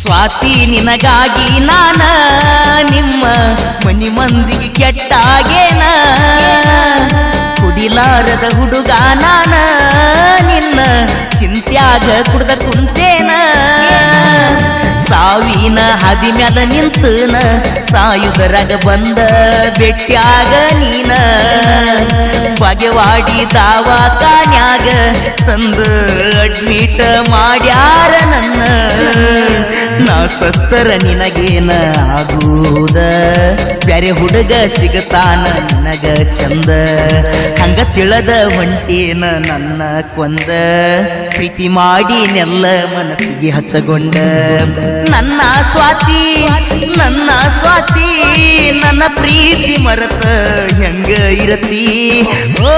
ಸ್ವಾತಿ, ನಿನಗಾಗಿ ನಾನ ನಿಮ್ಮ ಮನಿ ಮಂದಿಗೆ ಕೆಟ್ಟಾಗೇನ? ಕುಡಿಲಾರದ ಹುಡುಗ ನಾನ, ನಿನ್ನ ಚಿಂತ್ಯಾಗ ಕುಡ್ದ ಕುಂತೇನ? ಸಾವಿನ ಹದಿ ಮ್ಯಾಲ ನಿಂತನ ಸಾಯುದರಾಗ ಬಂದ ಬೆಟ್ಟ್ಯಾಗ ನೀನ? ಬಗೆವಾಡಿ ದಾವಾಖಾನ್ಯಾಗ ತಂದು ಅಡ್ಮಿಟ್ ಮಾಡ್ಯಾರ ನನ್ನ? ನಾ ಸತ್ತರ ನಿನಗೇನ ಆಗುವುದ ಬ್ಯಾರೆ ಹುಡುಗ ಸಿಗತಾನ ನಿನಗ ಚಂದ? ಹಂಗ ತಿಳದ ಹೊಂಟೇನ ನನ್ನ ಕೊಂದ? ಪ್ರೀತಿ ಮಾಡಿ ನೆಲ್ಲ ಮನಸ್ಸಿಗೆ ಹಚ್ಚಗೊಂಡ? ನನ್ನ ಸ್ವಾತಿ ನನ್ನ ಸ್ವಾತಿ, ನನ್ನ ಪ್ರೀತಿ ಮರತ ಹೆಂಗ ಇರತಿ? ಓ